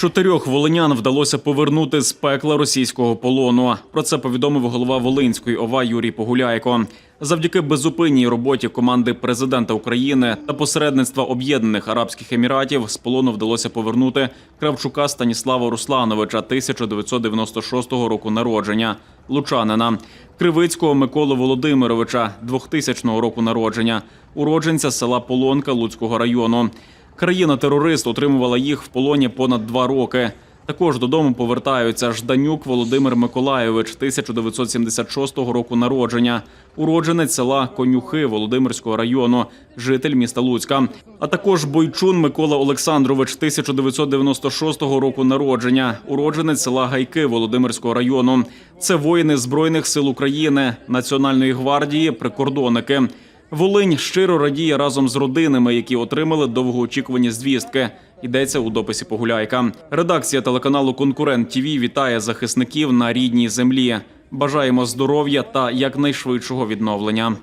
Чотирьох волинян вдалося повернути з пекла російського полону. Про це повідомив голова Волинської ОВА Юрій Погуляйко. Завдяки безупинній роботі команди президента України та посередництва Об'єднаних Арабських Еміратів з полону вдалося повернути Кравчука Станіслава Руслановича 1996 року народження, лучанина, Кривицького Миколу Володимировича 2000 року народження, уродженця села Полонка Луцького району. Країна-терорист утримувала їх в полоні понад два роки. Також додому повертаються Жданюк Володимир Миколайович, 1976 року народження, уродженець села Конюхи Володимирського району, житель міста Луцька. А також Бойчун Микола Олександрович, 1996 року народження, уродженець села Гайки Володимирського району. Це воїни Збройних сил України, Національної гвардії, прикордонники. Волинь щиро радіє разом з родинами, які отримали довгоочікувані звістки. Йдеться у дописі Погуляйка. Редакція телеканалу Конкурент ТІВІ вітає захисників на рідній землі. Бажаємо здоров'я та якнайшвидшого відновлення.